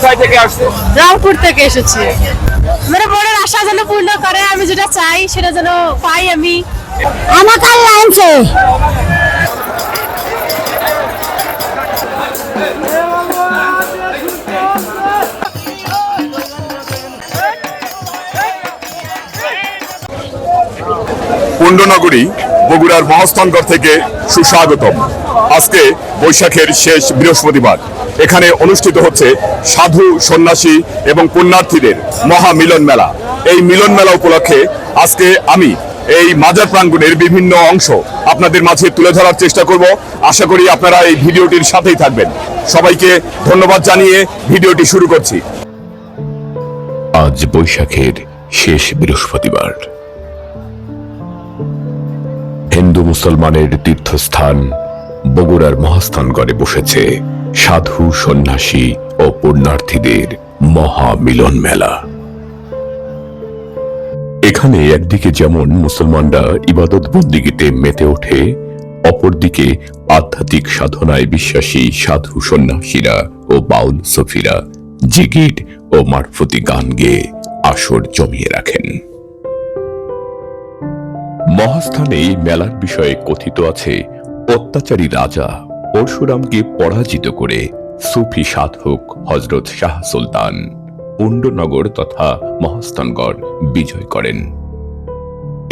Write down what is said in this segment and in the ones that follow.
কোথায় থেকে আসছো? রামপুর থেকে এসেছি। মানে মনের আশা যেন পূর্ণ করে আমি যেটা চাই সেটা যেন পাই আমি। আমাকে আনছে পুণ্ডনগরী বগুড়ার মহাস্থানগড় থেকে সুস্বাগতম। আজকে বৈশাখের শেষ বৃহস্পতিবার। এখানে অনুষ্ঠিত হচ্ছে সাধু, সন্ন্যাসী এবং পুণ্যার্থীদের মহা মিলন মেলা। এই মিলন মেলা উপলক্ষে আজকে আমি এই মাজার প্রাঙ্গণের বিভিন্ন অংশ আপনাদের মাঝে তুলে ধরার চেষ্টা করব। আশা করি আপনারা এই ভিডিওটির সাথেই থাকবেন। সবাইকে ধন্যবাদ জানিয়ে ভিডিওটি শুরু করছি। আজ বৈশাখের শেষ বৃহস্পতিবার। হিন্দু মুসলমানের তীর্থস্থান বগুড়ার মহাস্থান মহাস্থানগড়ে বসেছে সাধু, সন্ন্যাসী ও পুণ্যার্থীদের মহা মিলন মেলা। এখানে একদিকে যেমন মুসলমানরা ইবাদত বন্দিগিতে মেতে ওঠে, অপরদিকে আধ্যাত্মিক সাধনায় বিশ্বাসী সাধু, সন্ন্যাসীরা ও বাউল সফিরা জিগিট ও মারফতি গান গেয়ে আসর জমিয়ে রাখেন। মহাস্থানে মেলার বিষয়ে কথিত আছে, অত্যাচারী রাজা পরশুরামকে পরাজিত করে সুফি সাধক হজরত শাহ সুলতান পুণ্ডনগর তথা মহাস্থানগড় বিজয় করেন।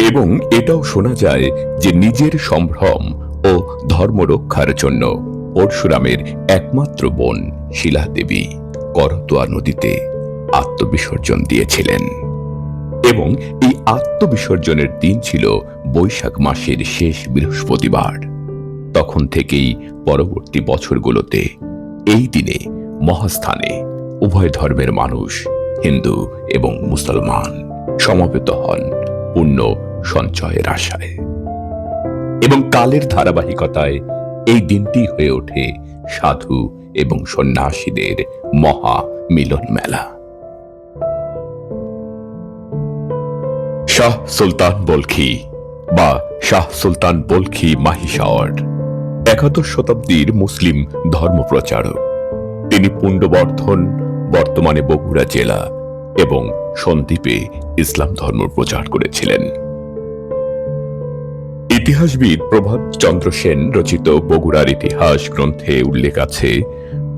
এবং এটাও শোনা যায় যে নিজের সম্ভ্রম ও ধর্ম রক্ষার জন্য পরশুরামের একমাত্র বোন শিলা দেবী করতোয়া নদীতে আত্মবিসর্জন দিয়েছিলেন। এবং এই আত্মবিসর্জনের দিন ছিল বৈশাখ মাসের শেষ বৃহস্পতিবার। তখন থেকেই পরবর্তী বছরগুলোতে এই দিনে মহাস্থানে উভয় ধর্মের মানুষ, হিন্দু এবং মুসলমান, সমবেত হন পুণ্য সঞ্চয়ের আশায়। এবং কালের ধারাবাহিকতায় এই দিনটি হয়ে ওঠে সাধু এবং সন্ন্যাসীদের মহা মিলন মেলা শাহ সুলতান বলখি বা শাহ সুলতান বলখি মাহিসাওয়ার একাদশ শতাব্দীর মুসলিম ধর্মপ্রচারক। তিনি পুণ্ডবর্ধন, বর্তমানে বগুড়া জেলা এবং সন্দ্বীপে ইসলাম ধর্ম প্রচার করেছিলেন। ইতিহাসবিদ প্রভাত চন্দ্র সেন রচিত বগুড়ার ইতিহাস গ্রন্থে উল্লেখ আছে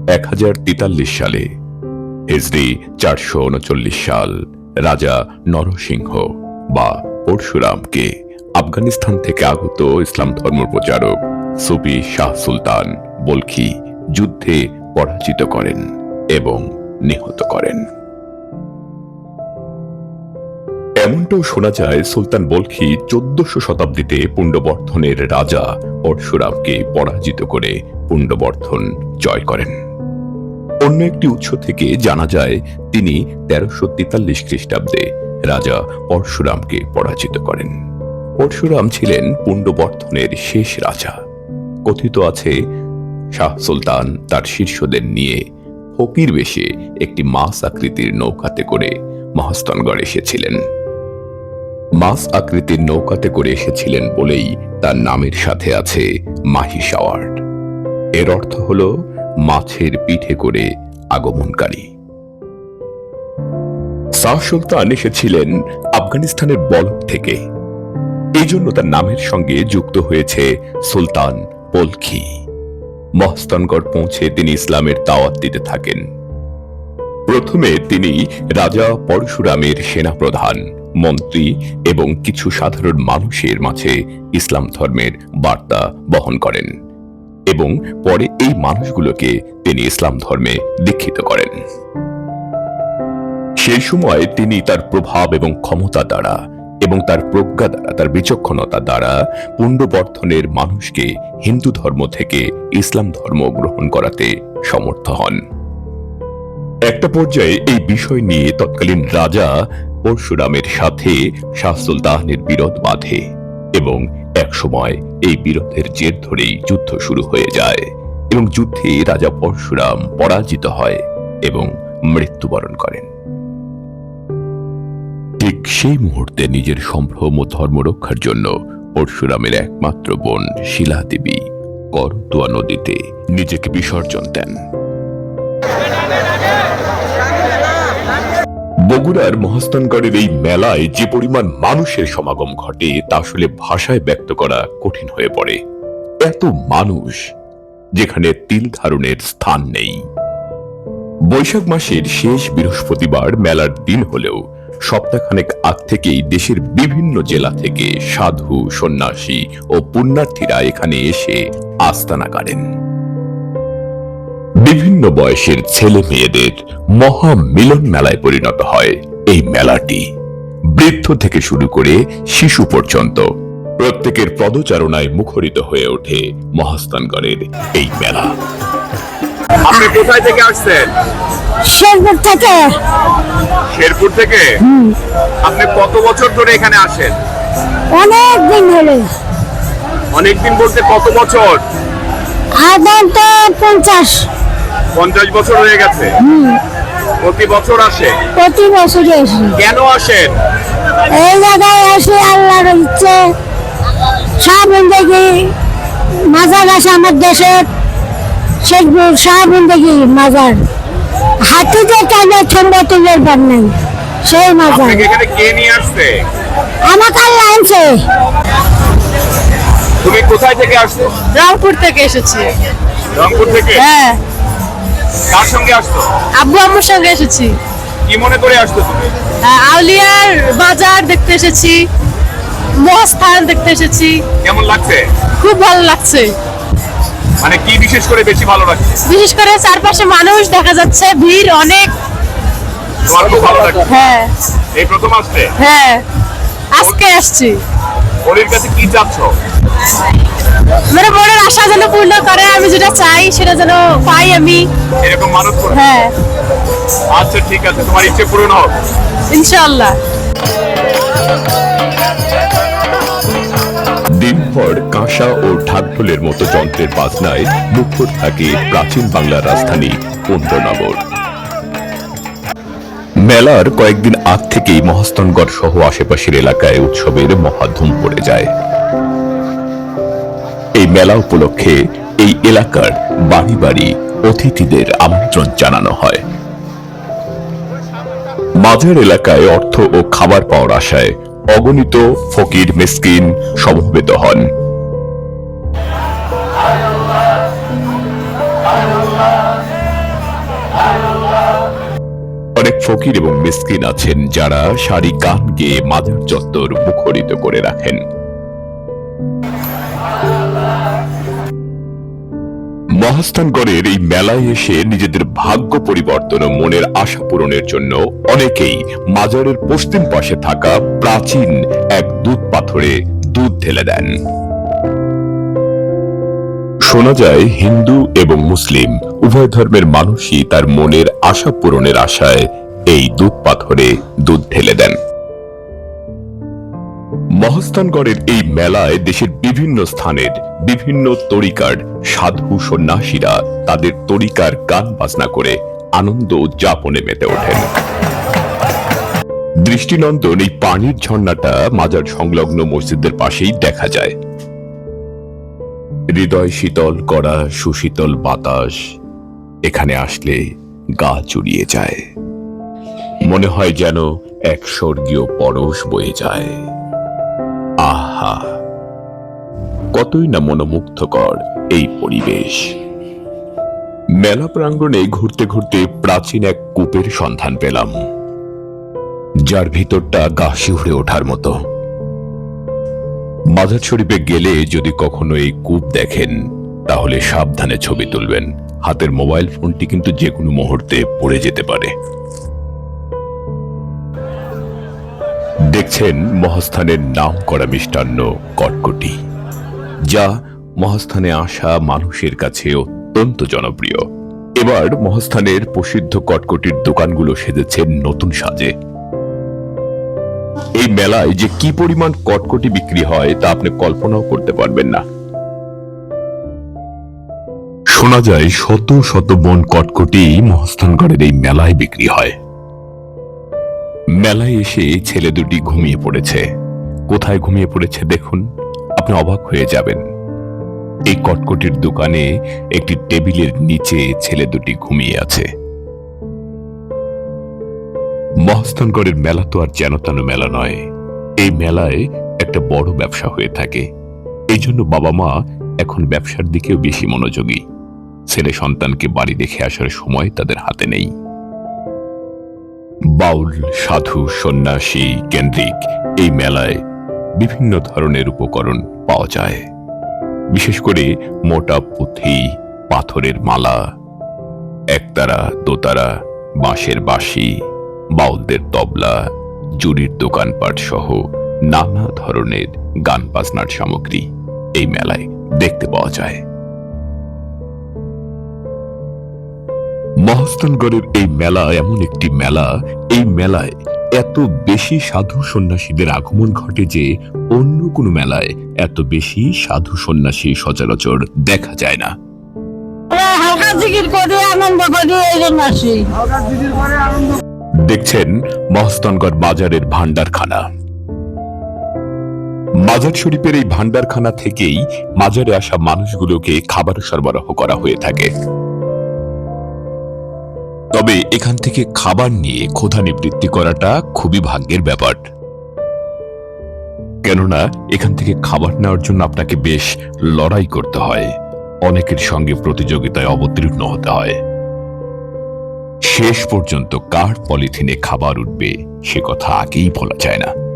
এক হাজার তেতাল্লিশ সালে, হিজরি চারশো সাল, রাজা নরসিংহ। বা পরশুরামকে আফগানিস্তান থেকে আগত ইসলাম ধর্ম প্রচারক সুফি শাহ সুলতান বলখি যুদ্ধে পরাজিত করেন এবং নিহত করেন। এমনটাও শোনা যায় সুলতান বলখি চোদ্দশো শতাব্দীতে পুণ্ডবর্ধনের রাজা পরশুরামকে পরাজিত করে পুণ্ডবর্ধন জয় করেন। অন্য একটি উৎস থেকে জানা যায়, তিনি তেরোশো তেতাল্লিশ খ্রিস্টাব্দে রাজা পরশুরামকে পরাজিত করেন। পরশুরাম ছিলেন পুণ্ডবর্ধনের শেষ রাজা। কথিত আছে, শাহ সুলতান তার শীর্ষদের নিয়ে ফকির বেশে একটি মাছ আকৃতির নৌকাতে করে মহাস্তানগড় এসেছিলেন। মাছ আকৃতির নৌকাতে করে এসেছিলেন বলেই তার নামের সাথে আছে মাহি শাওয়ার্ড এর অর্থ হল, মাছের পিঠে করে আগমনকারী। শাহ সুলতান এসেছিলেন আফগানিস্তানের বলক থেকে। এই জন্য তার নামের সঙ্গে যুক্ত হয়েছে সুলতান পলখি। মহস্তানগড় পৌঁছে তিনি ইসলামের দাওয়াত দিতে থাকেন। প্রথমে তিনি রাজা পরশুরামের সেনাপ্রধান, মন্ত্রী এবং কিছু সাধারণ মানুষের মাঝে ইসলাম ধর্মের বার্তা বহন করেন এবং পরে এই মানুষগুলোকে তিনি ইসলাম ধর্মে দীক্ষিত করেন। সেই সময় তিনি তার প্রভাব এবং ক্ষমতা দ্বারা এবং তার প্রজ্ঞা দ্বারা, তার বিচক্ষণতা দ্বারা পুণ্ডবর্ধনের মানুষকে হিন্দু ধর্ম থেকে ইসলাম ধর্ম গ্রহণ করাতে সমর্থ হন। একটা পর্যায়ে এই বিষয় নিয়ে তৎকালীন রাজা পরশুরামের সাথে শাহ সুলতানের বিরোধ বাঁধে এবং একসময় এই বিরোধের জের ধরেই যুদ্ধ শুরু হয়ে যায় এবং যুদ্ধে রাজা পরশুরাম পরাজিত হয় এবং মৃত্যুবরণ করেন। ঠিক সেই মুহূর্তে নিজের সম্ভ্রম ও ধর্ম রক্ষার জন্য পরশুরামের একমাত্র বোন শিলা দেবী করতোয়া নদীতে নিজেকে বিসর্জন দেন। বগুড়ার মহাস্থানগড়ের এই মেলায় যে পরিমাণ মানুষের সমাগম ঘটে, তা আসলে ভাষায় ব্যক্ত করা কঠিন হয়ে পড়ে। এত মানুষ যেখানে তিল ধারণের স্থান নেই। বৈশাখ মাসের শেষ বৃহস্পতিবার মেলার দিন হলেও সপ্তাহখানেক আগ থেকেই দেশের বিভিন্ন জেলা থেকে সাধু, সন্ন্যাসী ও পুণ্যার্থীরা এখানে এসে আস্তানা গাড়েন বিভিন্ন বয়সের ছেলে মেয়েদের মহা মিলন মেলায় পরিণত হয় এই মেলাটি। বৃদ্ধ থেকে শুরু করে শিশু পর্যন্ত প্রত্যেকের পদচারণায় মুখরিত হয়ে ওঠে মহাস্থানগড়ের এই মেলা। আপনি কোথায় থেকে আসছেন? শেরপুর থেকে। শেরপুর থেকে? আপনি কত বছর ধরে এখানে আসেন? অনেক দিন হলো। অনেক দিন বলতে কত বছর? আদান তো পঞ্চাশ। পঞ্চাশ বছর হয়ে গেছে। প্রতি বছর আসে? প্রতি বছরই আসি। কেন আসেন? এই জায়গায় আসি আল্লাহর ইচ্ছে। শাহবন্দেগি মাজার আছে আমার দেশের শেরপুর শাহবন্দেগি মাজার। হাতিতে টাইমে ঠান্ডা তুলের বার নাই। সেই মাজার। এখানে কে নিয়ে আসছে? আমাকে আল্লাহ আনছে। তুমি কোথায় থেকে আসছো? রংপুর থেকে এসেছি। রংপুর থেকে? হ্যাঁ। কার সঙ্গে আসছো? আব্বু আম্মুর সঙ্গে এসেছি। কি মনে করে আসছো তুমি? আউলিয়ার বাজার দেখতে এসেছি। মহাস্থান দেখতে এসেছি। কেমন লাগছে? খুব ভালো লাগছে। মানে কি বিশেষ করে বেশি ভালো লাগছে? বিশেষ করে চারপাশে মানুষ দেখা যাচ্ছে ভিড় অনেক। তোমার খুব ভালো লাগছে? হ্যাঁ। এই প্রথম আসছে হ্যাঁ। আজকে আসছি। ওর কাছে কি চাচ্ছ? মানে মনের আশা যেন পূর্ণ করে আমি যেটা চাই সেটা যেন পাই আমি। এরকম মানুষ করে? হ্যাঁ। আচ্ছা ঠিক আছে। তোমার ইচ্ছে পূরণ হোক ইনশাআল্লাহ। দিনভর কাঁসা ও ঢাকঢোলের মতো যন্ত্রের বাজনায় মুখর থাকে প্রাচীন বাংলার রাজধানী পুণ্ডনগর মেলার কয়েকদিন আগ থেকেই মহাস্থানগড় সহ আশেপাশের এলাকায় উৎসবের মহাধুম পড়ে যায়। এই মেলা উপলক্ষে এই এলাকার বাড়ি বাড়ি অতিথিদের আমন্ত্রণ জানানো হয়। মাঝের এলাকায় অর্থ ও খাবার পাওয়ার আশায় অগণিত ফকির মিসকিন সমবেত হন। অনেক ফকির এবং মিসকিন আছেন যারা সারি গান গেয়ে মাদার চত্বর মুখরিত করে রাখেন। মহাস্থানগড়ের এই মেলায় এসে নিজেদের ভাগ্য পরিবর্তন ও মনের আশা পূরণের জন্য অনেকেই মাজারের পশ্চিম পাশে থাকা প্রাচীন এক দুধ পাথরে দুধ ঢেলে দেন। শোনা যায়, হিন্দু এবং মুসলিম, উভয় ধর্মের মানুষই তার মনের আশা পূরণের আশায় এই দুধ পাথরে দুধ ঢেলে দেন। মহস্থানগড়ের এই মেলায় দেশের বিভিন্ন স্থানের বিভিন্ন তরিকার সাধু সন্ন্যাসীরা তাদের তরিকার গান বাজনা করে আনন্দ উদযাপনে মেতে ওঠেন। দৃষ্টিনন্দন এই পানির ঝর্ণাটা মাজার সংলগ্ন মসজিদের পাশেই দেখা যায়। হৃদয় শীতল করা সুশীতল বাতাস এখানে আসলে গা জুড়িয়ে যায়। মনে হয় যেন এক স্বর্গীয় পরশ বয়ে যায়। আহা কতই না মনোমুগ্ধকর এই পরিবেশ। মেলা প্রাঙ্গণে ঘুরতে ঘুরতে প্রাচীন এক কূপের সন্ধান পেলাম, যার ভিতরটা গা শিউরে ওঠার মতো। মাজার শরীফে গেলে যদি কখনো এই কূপ দেখেন, তাহলে সাবধানে ছবি তুলবেন। হাতের মোবাইল ফোনটি কিন্তু যে কোনো মুহূর্তে পড়ে যেতে পারে। দেখছেন মহাস্থানের নাম করা মিষ্টান্ন কটকটি, যা মহাস্থানে আসা মানুষের কাছে অত্যন্ত জনপ্রিয়। এবার মহাস্থানের প্রসিদ্ধ কটকটির দোকানগুলো সেজেছে নতুন সাজে। এই মেলায় যে কি পরিমাণ কটকটি বিক্রি হয় তা আপনি কল্পনাও করতে পারবেন না। শোনা যায় শত শত বন কটকটি মহাস্থানগড়ের এই মেলায় বিক্রি হয়। মেলায় এসে ছেলে দুটি ঘুমিয়ে পড়েছে। কোথায় ঘুমিয়ে পড়েছে দেখুন, আপনি অবাক হয়ে যাবেন। এই কটকটির দোকানে একটি টেবিলের নিচে ছেলে দুটি ঘুমিয়ে আছে। মহস্থানগড়ের মেলা তো আর যেন তেন মেলা নয়। এই মেলায় একটা বড় ব্যবসা হয়ে থাকে। এই জন্য বাবা মা এখন ব্যবসার দিকেও বেশি মনোযোগী। ছেলে সন্তানকে বাড়ি দেখে আসার সময় তাদের হাতে নেই। বাউল, সাধু, সন্ন্যাসী কেন্দ্রিক এই মেলায় বিভিন্ন ধরনের উপকরণ পাওয়া যায়। বিশেষ করে মোটা পুঁথি, পাথরের মালা, একতারা, দোতারা, বাঁশের বাঁশি, বাউলদের তবলা, জুরির দোকানপাট সহ নানা ধরনের গান বাজনার সামগ্রী এই মেলায় দেখতে পাওয়া যায়। মহস্তানগড়ের এই মেলা এমন একটি মেলা। এই মেলায় এত বেশি সাধু সন্ন্যাসীদের আগমন ঘটে যে অন্য কোনো মেলায় এত বেশি সাধু সন্ন্যাসী সচরাচর দেখা যায় না। দেখছেন মহস্তানগড় বাজারের ভান্ডারখানা মাজার শরীফের এই ভান্ডারখানা থেকেই মাজারে আসা মানুষগুলোকে খাবার সরবরাহ করা হয়ে থাকে। তবে এখান থেকে খাবার নিয়ে ক্ষুধা নিবৃত্তি করাটা খুবই ভাগ্যের ব্যাপার। কেননা, এখান থেকে খাবার নেওয়ার জন্য আপনাকে বেশ লড়াই করতে হয়। অনেকের সঙ্গে প্রতিযোগিতায় অবতীর্ণ হতে হয়। শেষ পর্যন্ত কার পলিথিনে খাবার উঠবে, সে কথা আগেই বলা যায় না।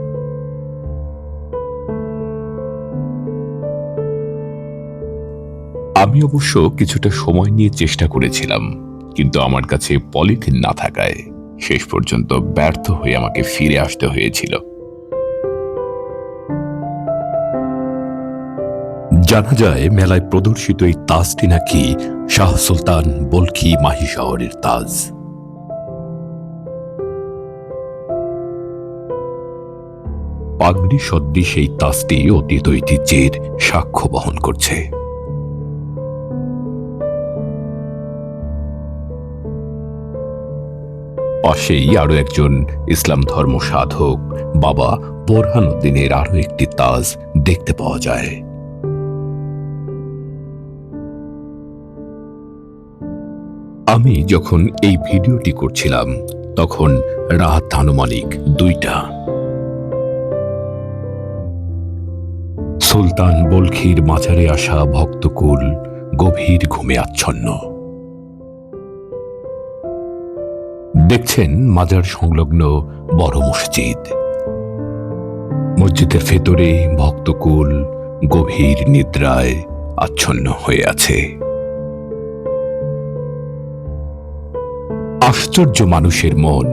আমি অবশ্য কিছুটা সময় নিয়ে চেষ্টা করেছিলাম। কিন্তু আমার কাছে পলিথিন না থাকায় শেষ পর্যন্ত ব্যর্থ হয়ে আমাকে ফিরে আসতে হয়েছিল। জানা যায়, মেলায় প্রদর্শিত এই তাজটি নাকি শাহ সুলতান বলখি মাহি শহরের তাজ। পাগড়ি সদৃশ এই তাজটি অতীত ঐতিহ্যের সাক্ষ্য বহন করছে। পাশেই আরও একজন ইসলাম ধর্ম সাধক, বাবা বোরহানুদ্দিনের আরও একটি তাজ দেখতে পাওয়া যায়। আমি যখন এই ভিডিওটি করছিলাম, তখন রাত আনুমানিক দুইটা। সুলতান বলখির মাজারে আসা ভক্তকুল গভীর ঘুমে আচ্ছন্ন। দেখছেন মাজার সংলগ্ন বড় মসজিদ। মসজিদের ভেতরে ভক্তকুল গভীর নিদ্রায় আচ্ছন্ন হয়ে আছে। আশ্চর্য মানুষের মন।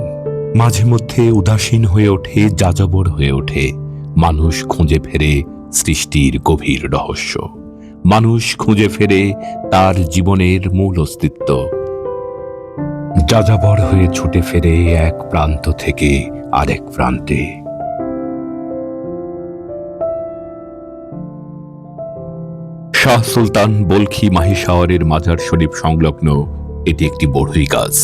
মাঝে মধ্যে উদাসীন হয়ে ওঠে, যাযাবর হয়ে ওঠে। মানুষ খুঁজে ফেরে সৃষ্টির গভীর রহস্য। মানুষ খুঁজে ফেরে তার জীবনের মূল অস্তিত্ব। যাযাবর হয়ে ছুটে ফেরে এক প্রান্ত থেকে আরেক প্রান্তে। শাহ সুলতান বলখি মাহিশাওয়ারের মাজার শরীফ সংলগ্ন, এটি একটি বড়ই গাছ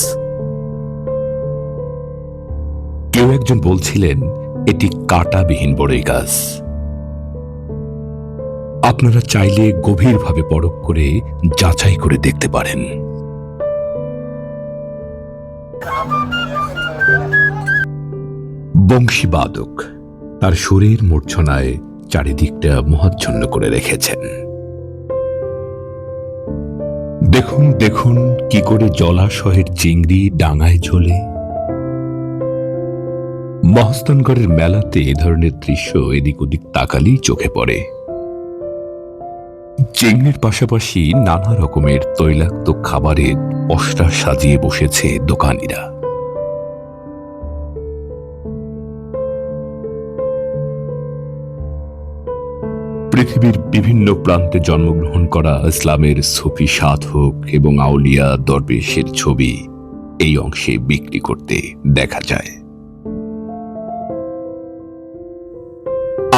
কেউ একজন বলছিলেন, এটি কাঁটাবিহীন বড়ই গাছ আপনারা চাইলে গভীরভাবে পরখ করে যাচাই করে দেখতে পারেন। বংশীবাদক তার শরীর মূর্ছনায় চারিদিকটা মোহাচ্ছন্ন করে রেখেছেন। দেখুন দেখুন কি করে জলাশয়ের চিংড়ি ডাঙায় ঝোলে। মহস্তানগড়ের মেলাতে এ ধরনের দৃশ্য এদিক ওদিক তাকালেই চোখে পড়ে। চিংড়ির পাশাপাশি নানা রকমের তৈলাক্ত খাবারের পসরা সাজিয়ে বসেছে দোকানিরা। পৃথিবীর বিভিন্ন প্রান্তে জন্মগ্রহণ করা ইসলামের সুফি সাধক এবং আউলিয়া দরবেশের ছবি এই অংশে বিক্রি করতে দেখা যায়।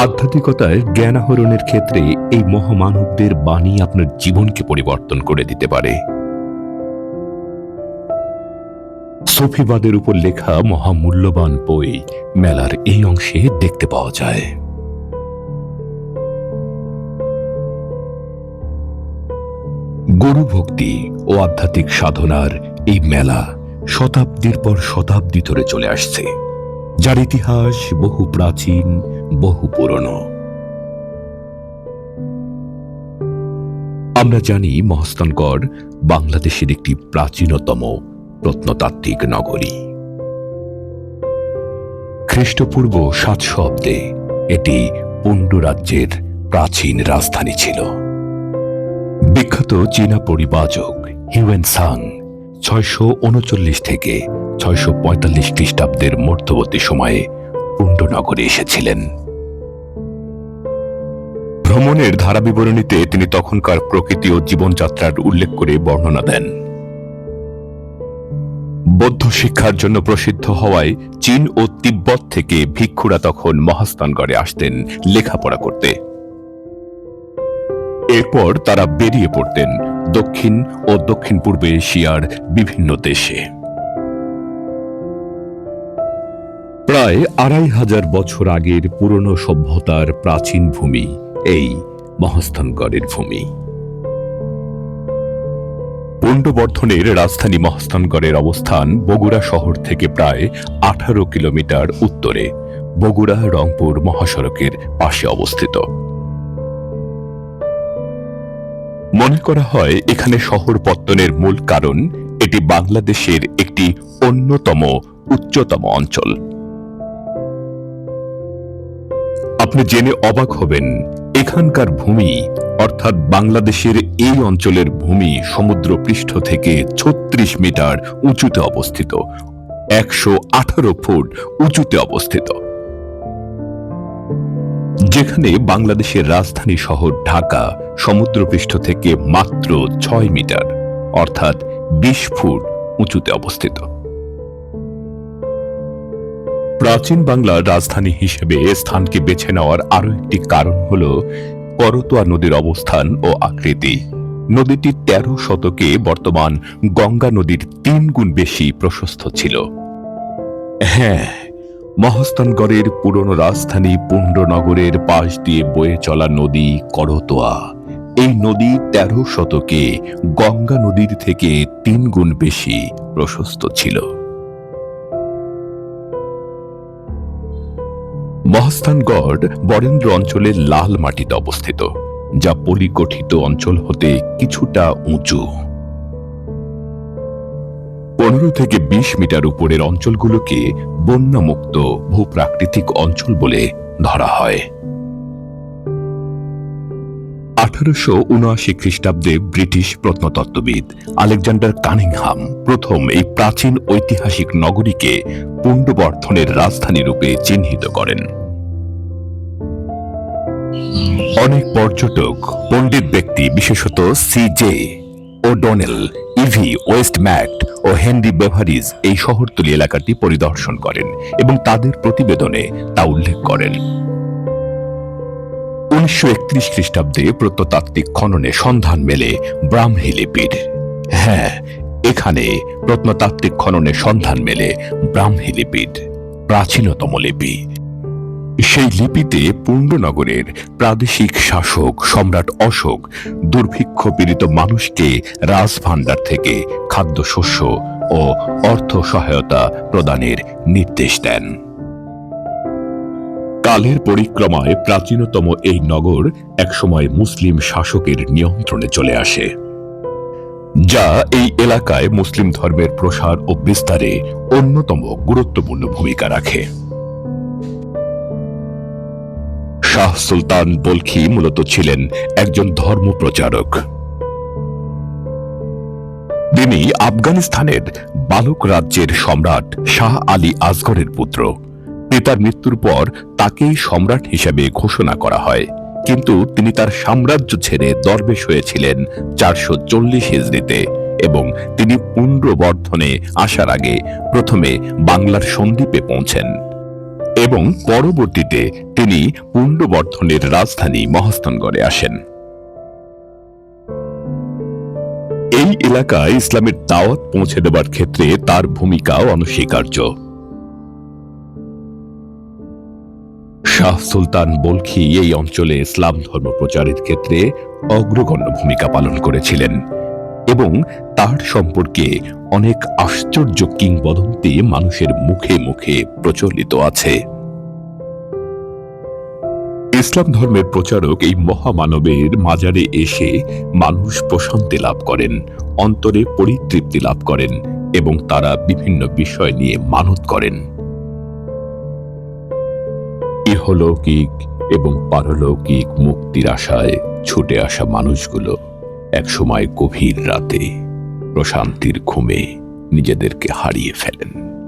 আধ্যাত্মিকতায় জ্ঞান আহরণের ক্ষেত্রে এই মহামানবদের বাণী আপনার জীবনকে পরিবর্তন করে দিতে পারে। সফিবাদের উপর লেখা মহামূল্যবান বই মেলার এই অংশে দেখতে পাওয়া যায়। গরু ভক্তি ও আধ্যাত্মিক সাধনার এই মেলা শতাব্দীর পর শতাব্দী ধরে চলে আসছে। যার ইতিহাস বহু প্রাচীন বহু পুরনো। আমরা জানি মহস্তানগড় বাংলাদেশের একটি প্রাচীনতম প্রত্নতাত্ত্বিক নগরী। খ্রিস্টপূর্ব সাতশো অব্দে এটি পুণ্ডু রাজ্যের প্রাচীন রাজধানী ছিল। বিখ্যাত চীনা পরিবাচক হিউয়েন সাং ছয়শো উনচল্লিশ থেকে ছয়শো পঁয়তাল্লিশ খ্রিস্টাব্দের মধ্যবর্তী সময়ে পুণ্ডনগরে এসেছিলেন। ভ্রমণের ধারা বিবরণীতে তিনি তখনকার প্রকৃতি ও জীবনযাত্রার উল্লেখ করে বর্ণনা দেন। বৌদ্ধ শিক্ষার জন্য প্রসিদ্ধ হওয়ায় চীন ও তিব্বত থেকে ভিক্ষুরা তখন মহাস্থানগড়ে আসতেন লেখাপড়া করতে। এরপর তারা বেরিয়ে পড়তেন দক্ষিণ ও দক্ষিণ পূর্ব এশিয়ার বিভিন্ন দেশে। প্রায় আড়াই হাজার বছর আগের পুরনো সভ্যতার প্রাচীন ভূমি, এই মহাস্থানগড়ের ভূমি। পুণ্ডবর্ধনের রাজধানী মহাস্থানগড়ের অবস্থান বগুড়া শহর থেকে প্রায় আঠারো কিলোমিটার উত্তরে, বগুড়া রংপুর মহাসড়কের পাশে অবস্থিত। মনে করা হয় এখানে শহর পত্তনের মূল কারণ, এটি বাংলাদেশের একটি অন্যতম উচ্চতম অঞ্চল। আপনি জেনে অবাক হবেন, এখানকার ভূমি, অর্থাৎ বাংলাদেশের এই অঞ্চলের ভূমি সমুদ্র পৃষ্ঠ থেকে ছত্রিশ মিটার উঁচুতে অবস্থিত, একশো আঠারো ফুট উঁচুতে অবস্থিত। যেখানে বাংলাদেশের রাজধানী শহর ঢাকা সমুদ্রপৃষ্ঠ থেকে মাত্র ছয় মিটার, অর্থাৎ বিশ ফুট উঁচুতে অবস্থিত। প্রাচীন বাংলার রাজধানী হিসেবে স্থানকে বেছে নেওয়ার আরও একটি কারণ হল করতোয়া নদীর অবস্থান ও আকৃতি। নদীটি তেরো শতকে বর্তমান গঙ্গা নদীর তিন গুণ বেশি প্রশস্ত ছিল। হ্যাঁ মহস্তানগড়ের পুরনো রাজধানী পুণ্ডনগরের পাশ দিয়ে বয়ে চলা নদী করতোয়া। এই নদী তেরো শতকে গঙ্গা নদীর থেকে তিন গুণ বেশি প্রশস্ত ছিল। মহাস্থানগড় বরেন্দ্র অঞ্চলের লাল মাটিতে অবস্থিত, যা পলিগঠিত অঞ্চল হতে কিছুটা উঁচু। পনেরো থেকে বিশ মিটার উপরের অঞ্চলগুলোকে বন্যামুক্ত ভূপ্রাকৃতিক অঞ্চল বলে ধরা হয়। আঠারোশো উনআশি খ্রিস্টাব্দে ব্রিটিশ প্রত্নতত্ত্ববিদ আলেকজান্ডার কানিংহাম প্রথম এই প্রাচীন ঐতিহাসিক নগরীকে পুণ্ডবর্ধনের রাজধানী রূপে চিহ্নিত করেন। অনেক পর্যটক, পণ্ডিত ব্যক্তি, বিশেষত C J O'Donnell EV Westmacott ও হেনরি বেভারিজ এই শহরতলি এলাকাটি পরিদর্শন করেন এবং তাদের প্রতিবেদনে তা উল্লেখ করেন। উনিশশো একত্রিশ খ্রিস্টাব্দে প্রত্নতাত্ত্বিক খননে সন্ধান মেলে ব্রাহ্মী লিপির। হ্যাঁ এখানে প্রত্নতাত্ত্বিক খননে সন্ধান মেলে ব্রাহ্মী লিপির, প্রাচীনতম লিপি। সেই লিপিতে পুণ্ডনগরের প্রাদেশিক শাসক সম্রাট অশোক দুর্ভিক্ষ পীড়িত মানুষকে রাজভাণ্ডার থেকে খাদ্যশস্য ও অর্থ সহায়তা প্রদানের নির্দেশ দেন। কালের পরিক্রমায় প্রাচীনতম এই নগর একসময় মুসলিম শাসকের নিয়ন্ত্রণে চলে আসে, যা এই এলাকায় মুসলিম ধর্মের প্রসার ও বিস্তারে অন্যতম গুরুত্বপূর্ণ ভূমিকা রাখে। শাহ সুলতান বলখি মূলত ছিলেন একজন ধর্ম প্রচারক। তিনি আফগানিস্তানের বালক রাজ্যের সম্রাট শাহ আলী আজগরের পুত্র। পিতার মৃত্যুর পর তাকেই সম্রাট হিসেবে ঘোষণা করা হয়। কিন্তু তিনি তার সাম্রাজ্য ছেড়ে দরবেশ হয়েছিলেন চারশো চল্লিশ এবং তিনি পুণ্ড্রবর্ধনে আসার আগে প্রথমে বাংলার সন্দ্বীপে পৌঁছেন। এবং পরবর্তীতে তিনি পুণ্ডবর্ধনের রাজধানী মহাস্থানগড়ে আসেন। এই এলাকায় ইসলামের দাওয়াত পৌঁছে দেবার ক্ষেত্রে তার ভূমিকাও অনস্বীকার্য। শাহ সুলতান বলখি এই অঞ্চলে ইসলাম ধর্ম প্রচারের ক্ষেত্রে অগ্রগণ্য ভূমিকা পালন করেছিলেন এবং তার সম্পর্কে অনেক আশ্চর্য কিংবদন্তি মানুষের মুখে মুখে প্রচলিত আছে। ইসলাম ধর্মের প্রচারক এই মহামানবের মাজারে এসে মানুষ প্রশান্তি লাভ করেন, অন্তরে পরিতৃপ্তি লাভ করেন এবং তারা বিভিন্ন বিষয় নিয়ে মানত করেন। ইহলৌকিক এবং পারলৌকিক মুক্তির আশায় ছুটে আসা মানুষগুলো একসময় গভীর রাতে প্রশান্তির ঘুমে নিজেদেরকে হারিয়ে ফেলেন।